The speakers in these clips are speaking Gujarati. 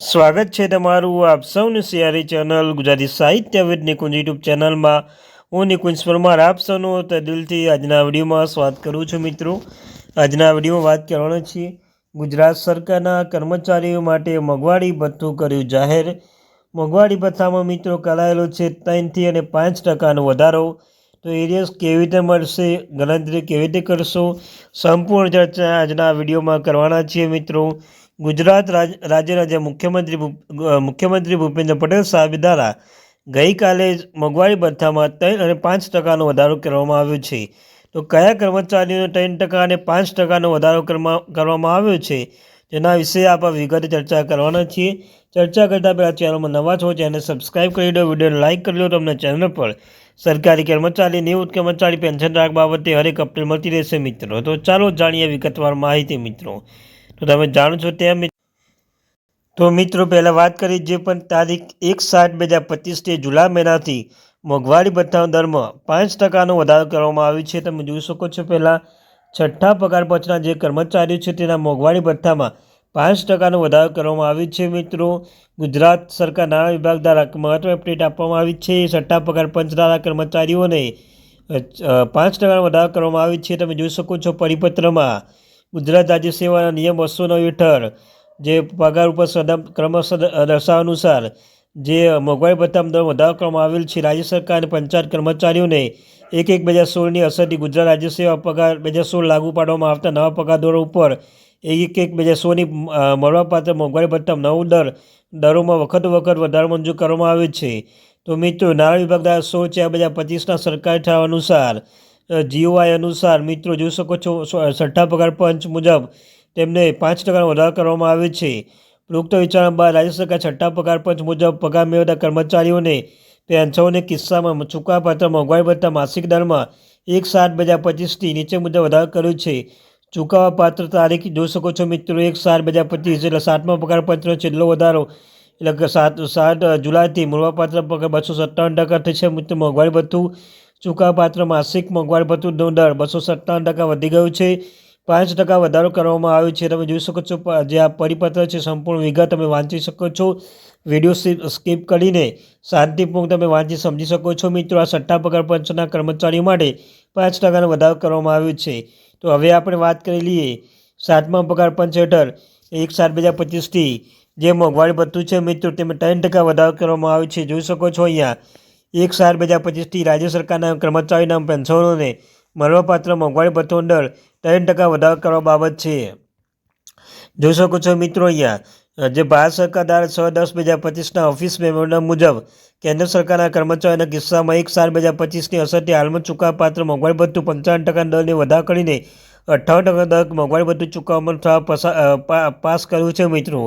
સ્વાગત છે તમારું આપ સૌની સિયારી ચેનલ ગુજરાતી સાહિત્ય વિદ નિકુંજ યુટ્યુબ ચેનલમાં. હું નિકુંજ પરમાર, આપ સૌનું દિલથી આજના વિડીયોમાં સ્વાગત કરું છું મિત્રો. આજના વિડીયોમાં વાત કરવાના છીએ ગુજરાત સરકારના કર્મચારીઓ માટે મોંઘવારી ભથ્થું કર્યું જાહેર. મોંઘવારી ભથ્થામાં મિત્રો કરાયેલો છે ત્રણથી અને પાંચ ટકાનો વધારો. તો એરિયસ કેવી રીતે મળશે, ગણતરી કેવી રીતે કરશો, સંપૂર્ણ ચર્ચા આજના વિડીયોમાં કરવાના છીએ મિત્રો. ગુજરાત રાજ્યના જે મુખ્યમંત્રી મુખ્યમંત્રી ભૂપેન્દ્ર પટેલ સાહેબ દ્વારા ગઈકાલે મોંઘવારી ભથ્થામાં ત્રણ અને પાંચ ટકાનો વધારો કરવામાં આવ્યો છે. તો કયા કર્મચારીઓને ત્રણ ટકા અને પાંચ ટકાનો વધારો કરવામાં આવ્યો છે? તેના વિશે આપણે વિગતે ચર્ચા કરવાના છીએ. ચર્ચા કરતાં પહેલાં ચેનલમાં નવા છો ચેનલ સબસ્ક્રાઈબ કરી દો, વિડીયોને લાઇક કરી લો તમને ચેનલ પર સરકારી કર્મચારી, નિવૃત્ત કર્મચારી, પેન્શન રાખ બાબતે હરેક અપડેટ મળતી રહેશે મિત્રો. તો ચાલો જાણીએ વિગતવાર માહિતી મિત્રો. તો તમે જાણો છો તેમ તો મિત્રો, પહેલાં વાત કરી જે પણ તારીખ એક સાત બે હજાર પચીસથી જુલાઈ મહિનાથી મોંઘવારી ભથ્થાના દરમાં પાંચ ટકાનો વધારો કરવામાં આવ્યો છે. તમે જોઈ શકો છો પહેલાં છઠ્ઠા પગાર પંચના જે કર્મચારીઓ છે તેના મોંઘવારી ભથ્થામાં પાંચ ટકાનો વધારો કરવામાં આવ્યો છે. મિત્રો, ગુજરાત સરકાર નાણાં વિભાગ દ્વારા મહત્વ અપડેટ આપવામાં આવી છે. છઠ્ઠા પગાર પંચ દ્વારા કર્મચારીઓને પાંચ ટકાનો વધારો કરવામાં આવ્યો છે. તમે જોઈ શકો છો પરિપત્રમાં ગુજરાત રાજ્ય સેવાના નિયમ બસો નવ હેઠળ જે પગાર ઉપર ક્રમશ દર્શાવ અનુસાર જે મોંઘવારી ભથ્થામાં દર વધારો કરવામાં આવેલ છે, રાજ્ય સરકાર અને પંચાયત કર્મચારીઓને એક એક બે હજાર સોળની અસરથી ગુજરાત રાજ્ય સેવા પગાર બે હજાર સોળ લાગુ પાડવામાં આવતા નવા પગાર દરો ઉપર એક એક બે હજાર સોળની મળવાપાત્ર મોંઘવારી ભથ્થામાં નવું દર દરોમાં વખત વખત વધારો મંજૂર કરવામાં આવે છે. તો મિત્રો, નાણાં વિભાગ દ્વારા સોળ ચાર બે હજાર પચીસના સરકારી ઠરાવ અનુસાર જીઓઆઈ અનુસાર મિત્રો જોઈ શકો છો છઠ્ઠા પગાર પંચ મુજબ તેમને પાંચ ટકાનો વધારો કરવામાં આવે છે. ઉપરોક્ત વિચારણા બાદ રાજ્ય સરકાર છઠ્ઠા પગાર પંચ મુજબ પગાર મેળવતા કર્મચારીઓને પેન્શનોને કિસ્સામાં ચૂકવાપાત્ર મોંઘવારી ભથ્થા માસિક દરમાં એક સાત બે હજાર પચીસથી નીચે મુજબ વધારો કર્યો છે. ચૂકવવા પાત્ર તારીખ જોઈ શકો છો મિત્રો, એક સાત બે હજાર પચીસ એટલે સાતમા પગાર પંચનો છેલ્લો વધારો એટલે સાત સાત જુલાઈથી મળવાપાત્ર પગાર બસો સત્તાવન ટકા થશે. મિત્રો મોંઘવારી ભથ્થું ચૂકવવાપાત્ર માસિક મોંઘવારી ભથ્થુનું દર બસો સત્તાવન ટકા વધી ગયું છે. પાંચ ટકા વધારો કરવામાં આવ્યો છે. તમે જોઈ શકો છો જે આ પરિપત્ર છે, સંપૂર્ણ વિગત તમે વાંચી શકો છો. વીડિયો સ્કીપ કરીને શાંતિપૂર્વક તમે વાંચી સમજી શકો છો. મિત્રો, આ સટ્ટા પગાર પંચના કર્મચારીઓ માટે પાંચ ટકાનો વધારો કરવામાં આવ્યો છે. તો હવે આપણે વાત કરી લઈએ સાતમા પગાર પંચ હેઠળ એક સાત બે હજાર પચીસથી જે મોંઘવારી ભથ્થું છે, મિત્રો, તેમાં ત્રણ ટકા વધારો કરવામાં આવ્યો છે. જોઈ શકો છો અહીંયા એક ચાર બે હજાર પચીસથી રાજ્ય સરકારના કર્મચારીના પેન્શનોને મળવાપાત્ર મોંઘવારી ભથ્થો દર ત્રણ ટકા વધારો કરવા બાબત છે. જોઈ શકો છો મિત્રો અહીંયા, જે ભારત સરકાર દ્વારા છ દસ બે હજાર પચીસના ઓફિસ મેમોરન્ડમ મુજબ કેન્દ્ર સરકારના કર્મચારીઓના કિસ્સામાં એક ચાર બે હજાર પચીસની અસરથી હાલમાં ચૂકવાપાત્ર મોંઘવારી ભથ્થું પંચાવન ટકા દરને વધારો કરીને અઠ્ઠાવન ટકા દર મોંઘવારી ભથ્થું ચૂકવવામાં પાસ કર્યું છે મિત્રો.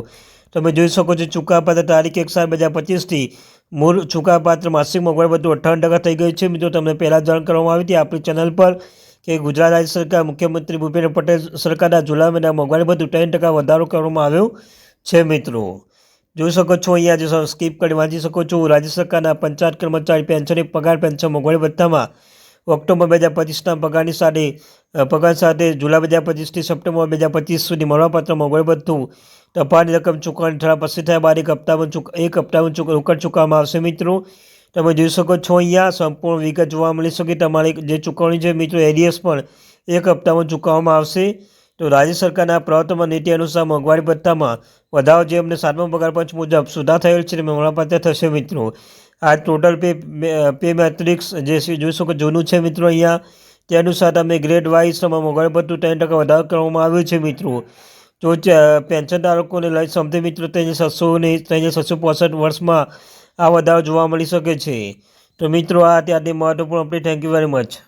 તમે જોઈ શકો છો ચૂકવવાપાત્ર તારીખ એક સાત બે હજાર પચીસથી મૂળ ચૂકવવાપાત્ર માસિક મોંઘવારી બધું અઠ્ઠાવન ટકા થઈ ગયું છે. મિત્રો, તમને પહેલાં જાણ કરવામાં આવી હતી આપણી ચેનલ પર કે ગુજરાત રાજ્ય સરકાર, મુખ્યમંત્રી ભૂપેન્દ્ર પટેલ સરકારના જુલાઈ મહિના મોંઘવારી વધુ ત્રણ ટકા વધારો કરવામાં આવ્યો છે, મિત્રો. જોઈ શકો છો, અહીંયા જે સ્કીપ કરી વાંચી શકો છો. રાજ્ય સરકારના પંચાયત કર્મચારી પેન્શનની પગાર, પેન્શન મોંઘવારી ભથ્થામાં ઓક્ટોબર બે હજાર પચીસના પગારની સાથે પગાર સાથે જુલાઈ બે હજાર પચીસથી સપ્ટેમ્બર બે હજાર પચીસ સુધી મળવાપાત્ર મોંઘવારી ભથ્થું તફાની રકમ ચૂકવણી ઠરાવ પસંદ થયા બાદ એક હપ્તામાં ચૂક, એક હપ્તામાં ચૂક, રોકડ ચૂકવવામાં આવશે. મિત્રો, તમે જોઈ શકો છો અહીંયા સંપૂર્ણ વિગત જોવા મળી શકે. તમારી જે ચૂકવણી છે, મિત્રો એરિયસ પણ એક હપ્તામાં ચૂકવવામાં આવશે. તો રાજ્ય સરકારના પ્રવર્તમાન નીતિ અનુસાર મોંઘવારી ભથ્થામાં વધારો જે અમને સાતમા પગાર પંચ મુજબ સુધાર થયેલ છે, તે મળવાપાત્ર થશે, મિત્રો. આ ટોટલ પે પે મેટ્રિક્સ જે જોઈ શકો જૂનું છે મિત્રો અહીંયા. તે અનુસાર તમે ગ્રેડ વાઇઝ મોંઘવારી ભથ્થું ત્રણ ટકા વધારો કરવામાં આવ્યો છે મિત્રો. તો પેન્શન ધારકોને લઈ સમથિંગ મિત્રો તેને છસો ને તેને છસો પોસઠ વર્ષમાં આ વધારો જોવા મળી શકે છે. તો મિત્રો, આ ત્યાંથી મહત્વપૂર્ણ update thank you very much